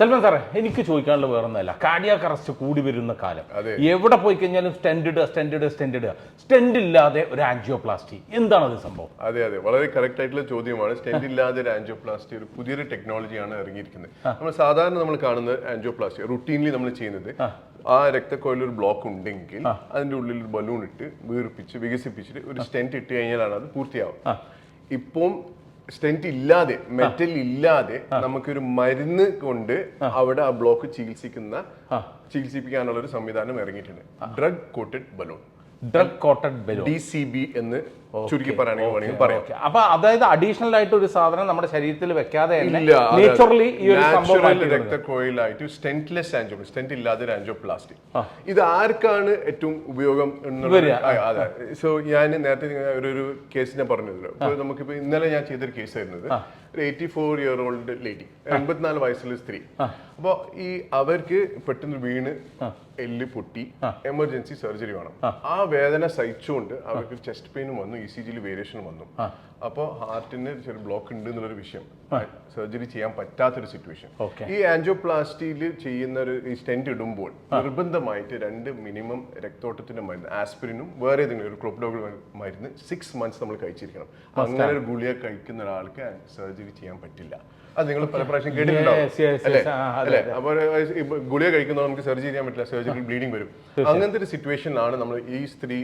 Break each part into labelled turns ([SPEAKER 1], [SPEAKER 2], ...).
[SPEAKER 1] സെൽവൻ സാറേ എനിക്ക് ചോദിക്കാനുള്ള വേറൊന്നുമല്ല കാർഡിയാക് അറസ്റ്റ് കൂടി വരുന്ന കാലം. എവിടെ പോയി കഴിഞ്ഞാലും സ്റ്റെൻഡ് സ്റ്റെൻഡ് സ്റ്റെൻഡ് സ്റ്റെൻഡ് ഇല്ലാതെ ഒരു ആൻജിയോപ്ലാസ്റ്റി എന്താണ് അത് സംഭവം?
[SPEAKER 2] അതെ അതെ. വളരെ കറക്റ്റ് ആയിട്ടുള്ള ചോദ്യമാണ്. സ്റ്റെൻഡ് ഇല്ലാതെ ഒരു ആൻജിയോപ്ലാസ്റ്റി ഒരു പുതിയൊരു ടെക്നോളജിയാണ് ഇറങ്ങിയിരിക്കുന്നത്. നമ്മൾ സാധാരണ നമ്മൾ കാണുന്ന ആൻജിയോപ്ലാസ്റ്റി റുട്ടീൻലി നമ്മൾ ചെയ്യുന്നത് ആ. രക്തക്കോയിൽ ഒരു ബ്ലോക്ക് ഉണ്ടെങ്കിൽ അതിന്റെ ഉള്ളിൽ ഒരു ബലൂൺ ഇട്ട് വീർപ്പിച്ച് വികസിപ്പിച്ചിട്ട് ഒരു സ്റ്റെന്റ് ഇട്ട് കഴിഞ്ഞാലാണ് അത് പൂർത്തിയാവും ഇപ്പം സ്റ്റെന്റ് ഇല്ലാതെ മെറ്റൽ ഇല്ലാതെ നമുക്കൊരു മരുന്ന് കൊണ്ട് അവിടെ ആ ബ്ലോക്ക് ചികിത്സിക്കുന്ന ചികിത്സിപ്പിക്കാനുള്ള ഒരു സംവിധാനം ഇറങ്ങിയിട്ടുണ്ട്. Drug coated balloon
[SPEAKER 1] drug coated balloon
[SPEAKER 2] D C B എന്ന് ചുരുക്കി പറയുകയാണെങ്കിൽ വേണമെങ്കിൽ പറയാം.
[SPEAKER 1] അപ്പൊ അതായത് അഡീഷണൽ ആയിട്ട് ഒരു സാധനം നമ്മുടെ ശരീരത്തിൽ വെക്കാതെ. നേച്ചുറലി ഈ ഒരു സംഭവം.
[SPEAKER 2] രക്തക്കോയിലായിട്ട് സ്റ്റെന്റ്ലെസ് ആൻജോ സ്റ്റെന്റ് ഇല്ലാതെ ഒരു പ്ലാസ്റ്റിക് ഇത് ആർക്കാണ് ഏറ്റവും ഉപയോഗം അതെ. സോ ഞാൻ നേരത്തെ ഒരു ഒരു കേസ് ഞാൻ പറഞ്ഞിരുന്നു. അപ്പോൾ നമുക്കിപ്പോ ഇന്നലെ ഞാൻ ചെയ്തൊരു കേസ് ആയിരുന്നത്. ഒരു eighty four year old lady എൺപത്തിനാല് വയസ്സുള്ള സ്ത്രീ. അപ്പോ ഈ അവർക്ക് പെട്ടെന്ന് വീണ് എല്ല് പൊട്ടി എമർജൻസി സർജറി വേണം. ആ. വേദന സഹിച്ചുകൊണ്ട് അവർക്ക് ചെസ്റ്റ് പെയിനും വന്നു ഇ സി ജിയിൽ വേരിയേഷനും വന്നു. അപ്പോൾ ഹാർട്ടിന് ചെറിയ ബ്ലോക്ക് ഉണ്ട് എന്നുള്ളൊരു വിഷയം സർജറി ചെയ്യാൻ പറ്റാത്തൊരു സിറ്റുവേഷൻ ഈ ആൻജിയോപ്ലാസ്റ്റിയിൽ ചെയ്യുന്ന ഒരു സ്റ്റെന്റ് ഇടുമ്പോൾ നിർബന്ധമായിട്ട് രണ്ട് മിനിമം രക്തോട്ടത്തിന്റെ മരുന്ന് ആസ്പിരിനും വേറെ ഏതെങ്കിലും ഒരു ക്രോപ്ഡോഗ് മരുന്ന് സിക്സ് മന്ത്സ് നമ്മൾ കഴിച്ചിരിക്കണം. അങ്ങനെ ഒരു ഗുളിക കഴിക്കുന്ന ഒരാൾക്ക് സർജറി ചെയ്യാൻ പറ്റില്ല. അത് നിങ്ങൾ പല പ്രാവശ്യം കേട്ടിട്ടുണ്ടാവും അപ്പോൾ ഗുളിക കഴിക്കുന്ന നമുക്ക് സർജറി ചെയ്യാൻ പറ്റില്ല. സർജറി ബ്ലീഡിംഗ് വരും. അങ്ങനത്തെ ഒരു സിറ്റുവേഷനിലാണ് നമ്മൾ ഈ സ്ത്രീ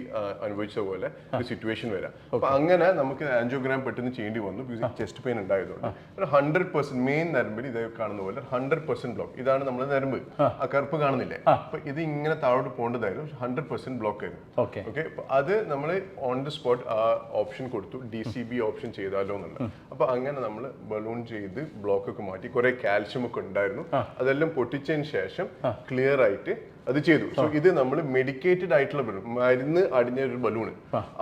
[SPEAKER 2] അനുഭവിച്ച പോലെ ഒരു സിറ്റുവേഷൻ വരാം. അപ്പൊ അങ്ങനെ നമുക്ക് ആൻജിയോഗ്രാം പെട്ടെന്ന് ചെയ്യേണ്ടി വന്നു. ചെസ്റ്റ് പെയിൻ ഉണ്ടായതുകൊണ്ട്. ഒരു ഹൺഡ്രഡ് പെർസെന്റ് മെയിൻ നരമ്പിൽ ഇതേ കാണുന്ന പോലെ ഹൺഡ്രഡ് പെർസെന്റ് ബ്ലോക്ക് ഇതാണ് നമ്മുടെ നരമ്പ്. ആ. കറുപ്പ് കാണുന്നില്ലേ? അപ്പൊ ഇത് ഇങ്ങനെ താഴോട്ട് പോകേണ്ടതായിരുന്നു ഹൺഡ്രഡ് പെർസെന്റ് ബ്ലോക്ക് ആയിരുന്നു.
[SPEAKER 1] ഓക്കെ
[SPEAKER 2] ഓക്കെ അത് നമ്മൾ ഓൺ ദി സ്പോട്ട് ആ ഓപ്ഷൻ കൊടുത്തു. ഡി സി ബി ഓപ്ഷൻ ചെയ്താലോ എന്നുള്ളത്. അപ്പൊ അങ്ങനെ നമ്മൾ ബലൂൺ ചെയ്ത് ബ്ലോക്ക് ഒക്കെ മാറ്റി. കുറെ കാൽഷ്യം ഒക്കെ ഉണ്ടായിരുന്നു. അതെല്ലാം പൊട്ടിച്ചതിന് ശേഷം ക്ലിയർ ആയിട്ട് അത് ചെയ്തു. സോ ഇത് നമ്മൾ മെഡിക്കേറ്റഡ് ആയിട്ടുള്ള ബലൂൺ മരുന്ന് അടിഞ്ഞ ഒരു ബലൂൺ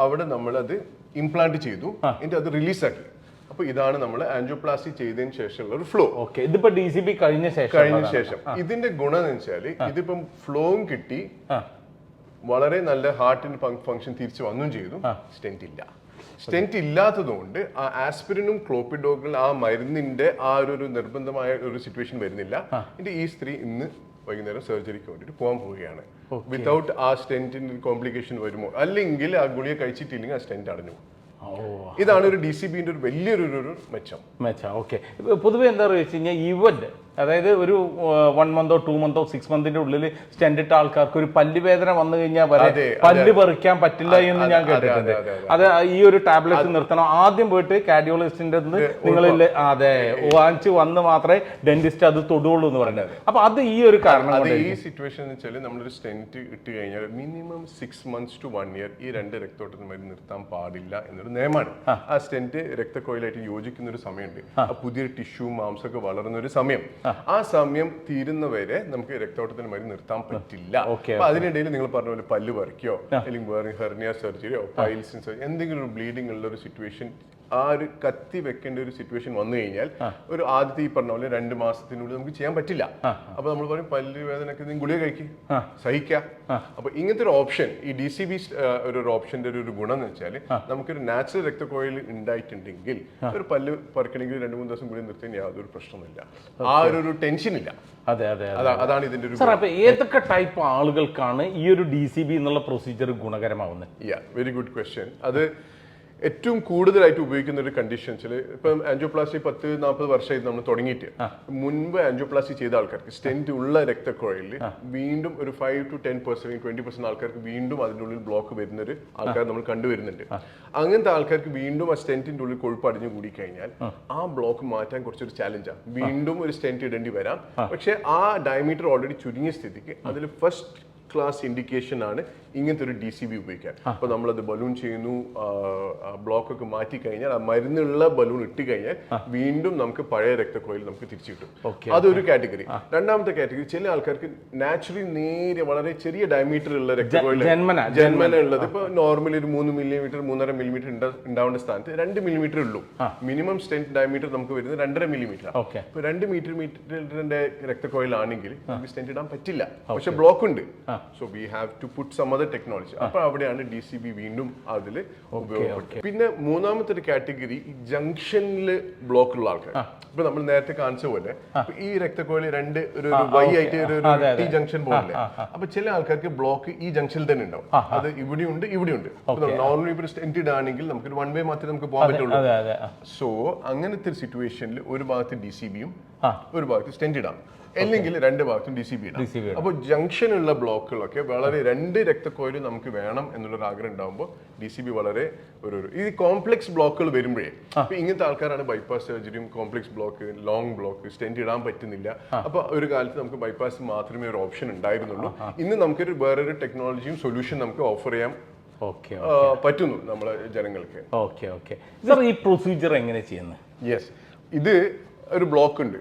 [SPEAKER 2] അവിടെ നമ്മൾ അത് ഇംപ്ലാന്റ് ചെയ്തു എന്നിട്ട് അത് റിലീസ് റിലീസാക്കി അപ്പൊ ഇതാണ് നമ്മൾ ആൻജിയോപ്ലാസ്റ്റി ചെയ്തതിന് ശേഷമുള്ള ഒരു ഫ്ലോ
[SPEAKER 1] ഓക്കെ ഇതിപ്പോ ഡി സി ബി കഴിഞ്ഞ ശേഷം
[SPEAKER 2] കഴിഞ്ഞ ശേഷം. ഇതിന്റെ ഗുണം എന്ന് വെച്ചാൽ ഇതിപ്പം ഫ്ലോയും കിട്ടി. വളരെ നല്ല ഹാർട്ടിന് ഫംഗ്ഷൻ തിരിച്ചു വന്നും ചെയ്തു. സ്റ്റെന്റ് ഇല്ല. സ്റ്റെന്റ് ഇല്ലാത്തതുകൊണ്ട് ആ ആസ്പിരിനും ക്ലോപ്പിഡോഗിൽ ആ മരുന്നിന്റെ ആ ഒരു നിർബന്ധമായ ഒരു സിറ്റുവേഷൻ വരുന്നില്ല. എന്റെ ഈ സ്ത്രീ ഇന്ന് വൈകുന്നേരം സർജറിക്ക് വേണ്ടിയിട്ട് പോകാൻ പോവുകയാണ്. വിതൗട്ട് ആ സ്റ്റെന്റിന് കോംപ്ലിക്കേഷൻ വരുമോ? അല്ലെങ്കിൽ ആ ഗുളിക കഴിച്ചിട്ടില്ലെങ്കിൽ ആ സ്റ്റെന്റ് അടഞ്ഞു ഇതാണ് ഒരു ഡി സി ബിന്റെ ഒരു വലിയൊരു മെച്ചം.
[SPEAKER 1] മെച്ച. ഓക്കെ പൊതുവെ എന്താ പറയുക വെച്ച് കഴിഞ്ഞാൽ ഇവന്റ് അതായത് ഒരു വൺ മന്തോ ടു മന്തോ സിക്സ് മന്തിന്റെ ഉള്ളിൽ സ്റ്റെൻഡിട്ട ആൾക്കാർക്ക് ഒരു പല്ല് വേദന വന്നു കഴിഞ്ഞാൽ വരെ പല്ല് പറിക്കാൻ പറ്റില്ല എന്ന് ഞാൻ കേട്ടിട്ടുണ്ട്.
[SPEAKER 2] അതെ,
[SPEAKER 1] ഈ ഒരു ടാബ്ലറ്റ് നിർത്തണം. ആദ്യം പോയിട്ട് കാർഡിയോളജിസ്റ്റിന്റെ നിങ്ങളിൽ അതെ വാങ്ങിച്ച് വന്ന് മാത്രമേ ഡെന്റിസ്റ്റ് അത് തൊടുള്ളൂ എന്ന് പറയുന്നത്. അപ്പൊ അത് ഈ ഒരു കാരണം
[SPEAKER 2] ഈ സിറ്റുവേഷൻ എന്ന് വെച്ചാൽ നമ്മളൊരു സ്റ്റെന്റ് ഇട്ട് കഴിഞ്ഞാൽ minimum six months to one year ഈ രണ്ട് രക്തോട്ടത്തിന് വരെ നിർത്താൻ പാടില്ല എന്നൊരു നിയമമാണ്. ആ. സ്റ്റെന്റ് രക്തക്കോയിലായിട്ട് യോജിക്കുന്ന ഒരു സമയമുണ്ട്. ആ. പുതിയ ടിഷ്യൂ മാംസമൊക്കെ വളരുന്ന ഒരു സമയം. ആ. സമയം തീരുന്നവരെ നമുക്ക് രക്തോട്ടത്തിന് മരുന്ന് നിർത്താൻ പറ്റില്ല. അപ്പൊ അതിനിടയിൽ നിങ്ങൾ പറഞ്ഞ പോലെ പല്ല് പറിക്കോ അല്ലെങ്കിൽ ഹെർണിയ സർജറിയോ പൈൽസിൻ സർജറി എന്തെങ്കിലും ഒരു ബ്ലീഡിംഗ് ഉള്ള ഒരു സിറ്റുവേഷൻ ആ ഒരു കത്തി വെക്കേണ്ട ഒരു സിറ്റുവേഷൻ വന്നു കഴിഞ്ഞാൽ ഒരു ആദ്യത്തെ ഈ പറഞ്ഞ പോലെ രണ്ട് മാസത്തിനുള്ളിൽ നമുക്ക് ചെയ്യാൻ പറ്റില്ല. അപ്പൊ നമ്മൾ പറയും പല്ല് വേദനക്ക് നിങ്ങൾ ഗുളിക കഴിക്കും. സഹിക്കാം. അപ്പൊ ഇങ്ങനത്തെ ഒരു ഓപ്ഷൻ ഈ ഡി സി ബി ഒരു ഓപ്ഷന്റെ ഒരു ഗുണം എന്ന് വെച്ചാൽ നമുക്കൊരു നാച്ചുറൽ രക്തക്കോയിൽ ഉണ്ടായിട്ടുണ്ടെങ്കിൽ ഒരു പല്ല് പറക്കണമെങ്കിൽ രണ്ട് മൂന്ന് ദിവസം കൂടി നിർത്തിയാൽ യാതൊരു പ്രശ്നമില്ല ആ ഒരു ടെൻഷൻ ഇല്ല.
[SPEAKER 1] അതെ അതെ അതെ.
[SPEAKER 2] അതാണ് ഇതിന്റെ ഒരു
[SPEAKER 1] അപ്പൊ ഏതൊക്കെ ടൈപ്പ് ആളുകൾക്കാണ് ഈ ഒരു ഡി സി ബി എന്നുള്ള പ്രൊസീജിയർ ഗുണകരമാവുന്നത്?
[SPEAKER 2] വെരി ഗുഡ് ക്വസ്റ്റ്യൻ അത് ഏറ്റവും കൂടുതലായിട്ട് ഉപയോഗിക്കുന്ന ഒരു കണ്ടീഷൻസിൽ ഇപ്പം ആൻജിയോപ്ലാസ്റ്റി പത്ത് നാൽപ്പത് വർഷമായിട്ട് നമ്മൾ തുടങ്ങിയിട്ട് മുൻപ് ആൻജിയോപ്ലാസ്റ്റി ചെയ്ത ആൾക്കാർക്ക് സ്റ്റെന്റ് ഉള്ള രക്തക്കുഴയിൽ വീണ്ടും ഒരു five to ten percent twenty percent ആൾക്കാർക്ക് വീണ്ടും അതിന്റെ ഉള്ളിൽ ബ്ലോക്ക് വരുന്ന ഒരു ആൾക്കാർ നമ്മൾ കണ്ടുവരുന്നുണ്ട് അങ്ങനത്തെ ആൾക്കാർക്ക് വീണ്ടും ആ സ്റ്റെന്റിന്റെ ഉള്ളിൽ കൊഴുപ്പ് അടിഞ്ഞു കൂടി കഴിഞ്ഞാൽ ആ ബ്ലോക്ക് മാറ്റാൻ കുറച്ചൊരു ചാലഞ്ചാണ് വീണ്ടും ഒരു സ്റ്റെന്റ് ഇടേണ്ടി വരാം. പക്ഷേ ആ ഡയമീറ്റർ ഓൾറെഡി ചുരുങ്ങിയ സ്ഥിതിക്ക് അതിൽ ഫസ്റ്റ് ക്ലാസ് ഇൻഡിക്കേഷൻ ആണ് ഇങ്ങനത്തെ ഒരു ഡി സി ബി ഉപയോഗിക്കാൻ. അപ്പൊ നമ്മളത് ബലൂൺ ചെയ്യുന്നു ബ്ലോക്ക് ഒക്കെ മാറ്റി കഴിഞ്ഞാൽ ആ മരുന്നുള്ള ബലൂൺ ഇട്ട് കഴിഞ്ഞാൽ വീണ്ടും നമുക്ക് പഴയ രക്തക്കോയിൽ നമുക്ക് തിരിച്ചു കിട്ടും. അതൊരു കാറ്റഗറി രണ്ടാമത്തെ കാറ്റഗറി ചില ആൾക്കാർക്ക് നാച്ചുറലി നേരെ വളരെ ചെറിയ ഡയമീറ്റർ ഉള്ള രക്തക്കോയിൽ
[SPEAKER 1] ജന്മന
[SPEAKER 2] ഉള്ളത്. ഇപ്പൊ നോർമലി ഒരു മൂന്ന് മില്ലിമീറ്റർ മൂന്നര മില്ലിമീറ്റർ ഉണ്ടാവേണ്ട സ്ഥാനത്ത് രണ്ട് മില്ലിമീറ്റർ ഉള്ളൂ. മിനിമം സ്റ്റെന്റ് ഡയമീറ്റർ നമുക്ക് വരുന്നത് രണ്ടര മില്ലിമീറ്റർ അപ്പോൾ രണ്ട് മീറ്റർ മീറ്ററിന്റെ രക്തക്കോയിലാണെങ്കിൽ നമുക്ക് സ്റ്റെന്റ് ഇടാൻ പറ്റില്ല. പക്ഷെ ബ്ലോക്ക് ഉണ്ട്. So we have to put some other technology അപ്പൊ അവിടെയാണ് ഡി സി ബി വീണ്ടും അതിൽ ഉപയോഗപ്പെടുന്നത്. പിന്നെ മൂന്നാമത്തെ ഒരു കാറ്റഗറി ഈ ജംഗ്ഷനിൽ ബ്ലോക്ക് ഉള്ള ആൾക്കാർ ഇപ്പൊ നമ്മൾ നേരത്തെ കാണിച്ച പോലെ ഈ രക്തക്കോഴി രണ്ട് ഒരു വൈ ആയിട്ട് ഒരു ടി ജംഗ്ഷൻ പോലെ അപ്പൊ ചില ആൾക്കാർക്ക് ബ്ലോക്ക് ഈ ജംഗ്ഷനിൽ തന്നെ ഉണ്ടാവും. അത് ഇവിടെയുണ്ട് ഇവിടെയുണ്ട് നോർമലി ഇപ്പൊ സ്റ്റെന്റഡ് ആണെങ്കിൽ നമുക്ക് വൺ വേ മാത്രമേ നമുക്ക് പോകാൻ പറ്റുള്ളൂ. സോ അങ്ങനത്തെ ഒരു സിറ്റുവേഷനിൽ ഒരു ഭാഗത്ത് ഡി സി ബിയും ഒരു ഭാഗത്ത് സ്റ്റെന്റ് ഇടാം. അല്ലെങ്കിൽ രണ്ട് ഭാഗത്തും D C B D
[SPEAKER 1] C B
[SPEAKER 2] അപ്പോൾ ജംഗ്ഷനുള്ള ബ്ലോക്കുകളൊക്കെ വളരെ രണ്ട് രക്തക്കോയിലും നമുക്ക് വേണം എന്നുള്ളൊരു ആഗ്രഹം ഉണ്ടാകുമ്പോൾ ഡി സി ബി വളരെ ഒരു ഒരു ഈ കോംപ്ലക്സ് ബ്ലോക്കുകൾ വരുമ്പോഴേ ഇപ്പൊ ഇങ്ങനത്തെ ആൾക്കാരാണ് bypass സർജറിയും complex block long block stent ഇടാൻ പറ്റുന്നില്ല. അപ്പൊ ഒരു കാലത്ത് നമുക്ക് ബൈപ്പാസ് മാത്രമേ ഒരു ഓപ്ഷൻ ഉണ്ടായിരുന്നുള്ളൂ. ഇന്ന് നമുക്കൊരു വേറൊരു ടെക്നോളജിയും സൊല്യൂഷൻ നമുക്ക് ഓഫർ ചെയ്യാം
[SPEAKER 1] ഓക്കെ
[SPEAKER 2] പറ്റുന്നു നമ്മളെ ജനങ്ങൾക്ക്.
[SPEAKER 1] Okay okay. സർ ഈ പ്രൊസീജിയർ എങ്ങനെ ചെയ്യുന്നത്
[SPEAKER 2] യെസ് ഇത് ഒരു ബ്ലോക്ക് ഉണ്ട്.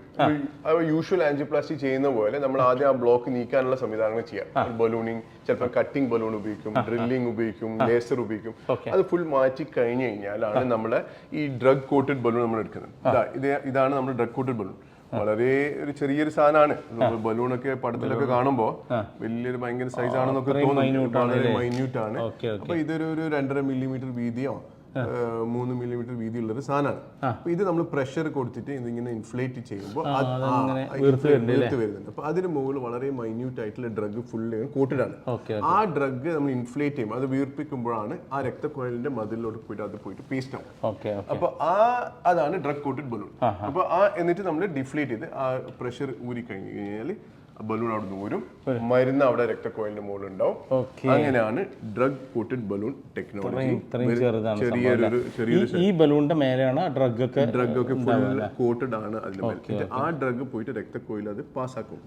[SPEAKER 2] യൂഷ്വൽ ആൻജിപ്ലാസ്റ്റി ചെയ്യുന്ന പോലെ നമ്മൾ ആദ്യം ആ ബ്ലോക്ക് നീക്കാനുള്ള സംവിധാനങ്ങൾ ചെയ്യാം. ബലൂണിങ് ചിലപ്പോൾ കട്ടിംഗ് ബലൂൺ ഉപയോഗിക്കും ഡ്രില്ലിംഗ് ഉപയോഗിക്കും ലേസർ ഉപയോഗിക്കും. അത് ഫുൾ മാറ്റി കഴിഞ്ഞു കഴിഞ്ഞാലാണ് നമ്മളെ ഈ ഡ്രഗ് കോട്ടഡ് ബലൂൺ നമ്മൾ എടുക്കുന്നത്. ഇതാ ഇതാണ് നമ്മുടെ ഡ്രഗ് കോട്ടഡ് ബലൂൺ വളരെ ഒരു ചെറിയൊരു സാധനമാണ്. ബലൂണൊക്കെ പടത്തിലൊക്കെ കാണുമ്പോൾ വലിയൊരു ഭയങ്കര സൈസ് ആണെന്നൊക്കെ തോന്നും വളരെ മൈന്യൂട്ട് ആണ്. അപ്പൊ ഇതൊരു ഒരു രണ്ടര മില്ലിമീറ്റർ വീതിയോ മൂന്ന് മില്ലിമീറ്റർ വീതിയുള്ള ഒരു സാധനമാണ് അപ്പൊ ഇത് നമ്മൾ പ്രഷർ കൊടുത്തിട്ട് ഇതിങ്ങനെ ഇൻഫ്ലേറ്റ് ചെയ്യുമ്പോൾ
[SPEAKER 1] വീർത്ത്
[SPEAKER 2] വരുന്നുണ്ട് അപ്പൊ അതിന് മുകളിൽ വളരെ മൈന്യൂട്ട് ആയിട്ടുള്ള ഡ്രഗ് ഫുള്ള്
[SPEAKER 1] കൂട്ടിട്ടാണ്
[SPEAKER 2] ആ ഡ്രഗ് നമ്മൾ ഇൻഫ്ലേറ്റ് ചെയ്യും അത് വീർപ്പിക്കുമ്പോഴാണ് ആ രക്തക്കുഴലിന്റെ മതിലിലോട്ട് പോയിട്ട് അത് പോയിട്ട് പേസ്റ്റ് ആവും. അപ്പൊ ആ അതാണ് ഡ്രഗ് കോട്ടഡ് ബലൂൺ അപ്പൊ ആ എന്നിട്ട് നമ്മൾ ഡിഫ്ലേറ്റ് ചെയ്ത് ആ പ്രഷർ ഊരി കഴിഞ്ഞു കഴിഞ്ഞാൽ ബലൂൺ അവിടെ ദൂരും മരുന്ന് അവിടെ രക്തക്കോയിലിന്റെ മുകളിൽ ഉണ്ടാവും അങ്ങനെയാണ് ഡ്രഗ് കോട്ടഡ് ബലൂൺ ടെക്നോളജി ചെറിയൊരു ചെറിയൊരു
[SPEAKER 1] ഈ ബലൂണിന്റെ മേലെയാണ് ഡ്രഗ് ഒക്കെ
[SPEAKER 2] ഡ്രഗ് ഒക്കെ ഫുൾ കോട്ടഡ് ആണ് അതിൽ ആ ഡ്രഗ് പോയിട്ട് രക്തക്കോയിൽ അത് പാസ്സാക്കും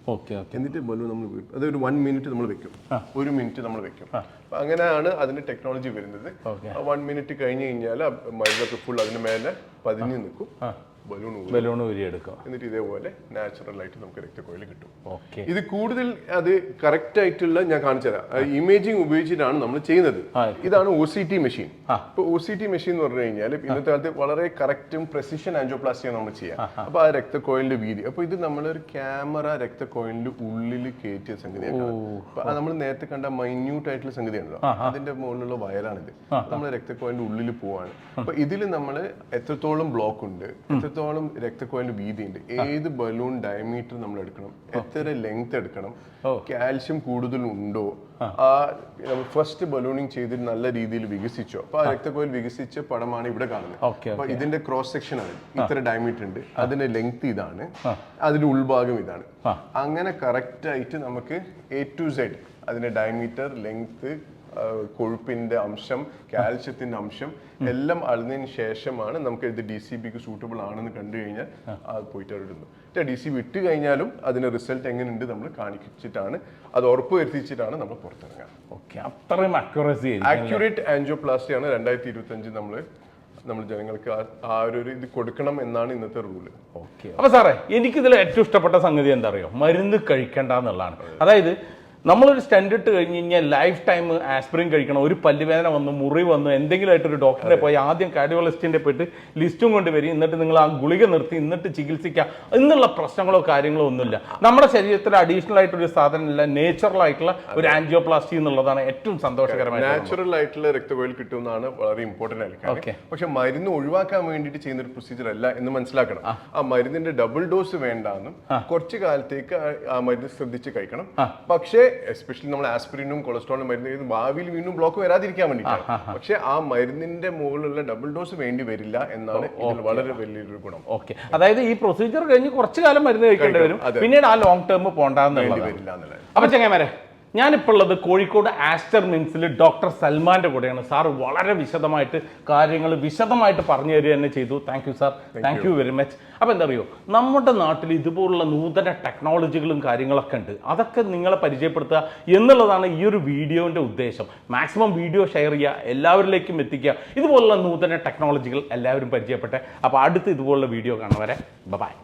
[SPEAKER 2] എന്നിട്ട് ബലൂൺ നമ്മൾ അത് ഒരു വൺ മിനിറ്റ് നമ്മൾ വെക്കും. ഒരു മിനിറ്റ് നമ്മൾ വെക്കും. അങ്ങനെയാണ് അതിന്റെ ടെക്നോളജി വരുന്നത്. വൺ മിനിറ്റ് കഴിഞ്ഞ് കഴിഞ്ഞാൽ മരുന്നൊക്കെ ഫുൾ അതിന്റെ മേലെ പതിഞ്ഞ് നിൽക്കും. ബലൂൺ
[SPEAKER 1] ഉരിയെടുക്കും
[SPEAKER 2] എന്നിട്ട് ഇതേപോലെ നാച്ചുറൽ ആയിട്ട് നമുക്ക് രക്തക്കോയിൽ കിട്ടും.
[SPEAKER 1] ഓക്കെ.
[SPEAKER 2] ഇത് കൂടുതൽ അത് കറക്റ്റ് ആയിട്ടുള്ള ഞാൻ കാണിച്ചു തരാം. ഇമേജിംഗ് ഉപയോഗിച്ചിട്ടാണ് നമ്മൾ ചെയ്യുന്നത്. ഇതാണ് ഒ സി ടി മെഷീൻ ഇപ്പൊ ഒ സി ടി മെഷീൻ എന്ന് പറഞ്ഞു കഴിഞ്ഞാൽ ഇന്നത്തെ കാലത്ത് വളരെ കറക്റ്റും പ്രസിഷൻ ആൻജോപ്ലാസ്റ്റിയാണ് നമ്മൾ ചെയ്യാം അപ്പൊ ആ രക്തക്കോയിലിന്റെ വീതി. അപ്പൊ ഇത് നമ്മളൊരു ക്യാമറ രക്തക്കോയിലിന്റെ ഉള്ളിൽ കയറ്റിയ സംഗതിയാണ്. നമ്മൾ നേരത്തെ കണ്ട മൈന്യൂട്ട് ആയിട്ടുള്ള സംഗതിയാണല്ലോ. അതിന്റെ മുകളിലുള്ള വയലാണിത് നമ്മൾ രക്തക്കോയിലിന്റെ ഉള്ളിൽ പോവാണ്. അപ്പൊ ഇതിൽ നമ്മൾ എത്രത്തോളം ബ്ലോക്ക് ഉണ്ട് എത്രത്തോളം രക്തക്കോയിലിന്റെ വീതി ഉണ്ട് ഏത് ബലൂൺ ഡയമീറ്റർ നമ്മൾ എടുക്കണം? എത്ര ലെങ്ത് എടുക്കണം? കാൽഷ്യം കൂടുതൽ ഉണ്ടോ? ആ. ഫസ്റ്റ് ബലൂണിങ് ചെയ്തിട്ട് നല്ല രീതിയിൽ വികസിച്ചോ. അപ്പൊ ആ രക്തക്കോയിൽ വികസിച്ച പടമാണ് ഇവിടെ കാണുന്നത്. അപ്പൊ ഇതിന്റെ ക്രോസ് സെക്ഷൻ ആണ്. ഇത്ര ഡയമീറ്റർ ഉണ്ട്. അതിന്റെ ലെങ്ത് ഇതാണ്. അതിന്റെ ഉൾഭാഗം ഇതാണ്. അങ്ങനെ കറക്റ്റ് ആയിട്ട് നമുക്ക് എ ടു സെഡ് അതിന്റെ ഡയമീറ്റർ ലെങ്ത് കൊഴുപ്പിന്റെ അംശം കാൽഷ്യത്തിന്റെ അംശം എല്ലാം അളന്നതിന് ശേഷമാണ് നമുക്ക് ഇത് ഡി സി ബിക്ക് സൂട്ടബിൾ ആണെന്ന് കണ്ടു കഴിഞ്ഞാൽ അത് പോയിട്ട് അവിടെ ഇടുന്നു. ഡി സി ബി ഇട്ട് കഴിഞ്ഞാലും അതിന്റെ റിസൾട്ട് എങ്ങനെയുണ്ട് നമ്മൾ കാണിച്ചിട്ടാണ് അത് ഉറപ്പ് വരുത്തിച്ചിട്ടാണ് നമ്മൾ പുറത്തിറങ്ങുക.
[SPEAKER 1] ഓക്കെ അത്രയും അക്യൂറസി
[SPEAKER 2] ആക്യുറേറ്റ് ആൻജിയോപ്ലാസ്റ്റി ആണ് രണ്ടായിരത്തി ഇരുപത്തി അഞ്ച് നമ്മൾ നമ്മൾ ജനങ്ങൾക്ക് ആ- ഒരു ഇത് കൊടുക്കണം എന്നാണ് ഇന്നത്തെ റൂൾ
[SPEAKER 1] ഓക്കെ അപ്പൊ സാറേ എനിക്കിതിൽ ഏറ്റവും ഇഷ്ടപ്പെട്ട സംഗതി എന്താ അറിയോ? മരുന്ന് കഴിക്കണ്ട എന്നുള്ളതാണ്. അതായത് നമ്മളൊരു സ്റ്റെൻഡ് ഇട്ട് കഴിഞ്ഞ് കഴിഞ്ഞാൽ ലൈഫ് ടൈം ആസ്പിറിൻ കഴിക്കണം. ഒരു പല്ലുവേദന വന്നു മുറി വന്നു എന്തെങ്കിലും ആയിട്ട് ഒരു ഡോക്ടറെ പോയി ആദ്യം കാർഡിയോളജിസ്റ്റിന്റെ പോയിട്ട് ലിസ്റ്റും കൊണ്ട് വരും. എന്നിട്ട് നിങ്ങൾ ആ ഗുളിക നിർത്തി എന്നിട്ട് ചികിത്സിക്കുക എന്നുള്ള പ്രശ്നങ്ങളോ കാര്യങ്ങളോ ഒന്നുമില്ല. നമ്മുടെ ശരീരത്തിൽ അഡീഷണൽ ആയിട്ടൊരു സാധനമില്ല നേച്ചുറൽ ആയിട്ടുള്ള ഒരു ആൻജിയോപ്ലാസ്റ്റി എന്നുള്ളതാണ് ഏറ്റവും സന്തോഷകരമായ
[SPEAKER 2] നാച്ചുറൽ ആയിട്ടുള്ള രക്തകോയിൽ കിട്ടുമെന്നാണ് വളരെ ഇമ്പോർട്ടന്റ്
[SPEAKER 1] ആയിരിക്കും
[SPEAKER 2] ഓക്കെ പക്ഷെ മരുന്ന് ഒഴിവാക്കാൻ വേണ്ടിയിട്ട് ചെയ്യുന്ന ഒരു പ്രൊസീജിയർ അല്ല എന്ന് മനസ്സിലാക്കണം. ആ. മരുന്നിന്റെ ഡബിൾ ഡോസ് വേണ്ടാന്നും കുറച്ച് കാലത്തേക്ക് ആ മരുന്ന് ശ്രദ്ധിച്ച് കഴിക്കണം. പക്ഷേ എസ്പെഷ്യലി നമ്മൾ ആസ്പിരിനും കൊളസ്ട്രോളും മരുന്ന് ചെയ്ത് ഭാവിയിൽ വീണ്ടും ബ്ലോക്ക് വരാതിരിക്കാൻ വേണ്ടിയിട്ടാണ്. പക്ഷെ ആ മരുന്നിന്റെ മുകളിലുള്ള ഡബിൾ ഡോസ് വേണ്ടി വരില്ല എന്നാണ് ഇതിൽ വളരെ വലിയൊരു ഗുണം.
[SPEAKER 1] ഓക്കെ. അതായത് ഈ പ്രൊസീജിയർ കഴിഞ്ഞ് കുറച്ചു കാലം മരുന്ന് കഴിക്കേണ്ടി വരും. പിന്നീട് ആ ലോങ് ടേം
[SPEAKER 2] വേണ്ടി
[SPEAKER 1] പോണ്ടെന്നുള്ളത്
[SPEAKER 2] വരില്ല എന്നുള്ളത്.
[SPEAKER 1] അപ്പൊ ചെങ്ങന്മാരെ ഞാനിപ്പോൾ ഉള്ളത് കോഴിക്കോട് ആസ്റ്റർ മിൻസിൽ ഡോക്ടർ സൽമാന്റെ കൂടെയാണ്. സാർ വളരെ വിശദമായിട്ട് കാര്യങ്ങൾ വിശദമായിട്ട് പറഞ്ഞു തരിക തന്നെ ചെയ്തു. Thank you sir thank you very much അപ്പോൾ എന്താ അറിയോ നമ്മുടെ നാട്ടിൽ ഇതുപോലുള്ള നൂതന ടെക്നോളജികളും കാര്യങ്ങളൊക്കെ ഉണ്ട്. അതൊക്കെ നിങ്ങളെ പരിചയപ്പെടുത്തുക എന്നുള്ളതാണ് ഈ ഒരു വീഡിയോന്റെ ഉദ്ദേശം. മാക്സിമം വീഡിയോ ഷെയർ ചെയ്യുക എല്ലാവരിലേക്കും എത്തിക്കുക. ഇതുപോലുള്ള നൂതന ടെക്നോളജികൾ എല്ലാവരും പരിചയപ്പെട്ടെ. അപ്പോൾ അടുത്ത് ഇതുപോലുള്ള വീഡിയോ കാണാൻ വരെ ബൈ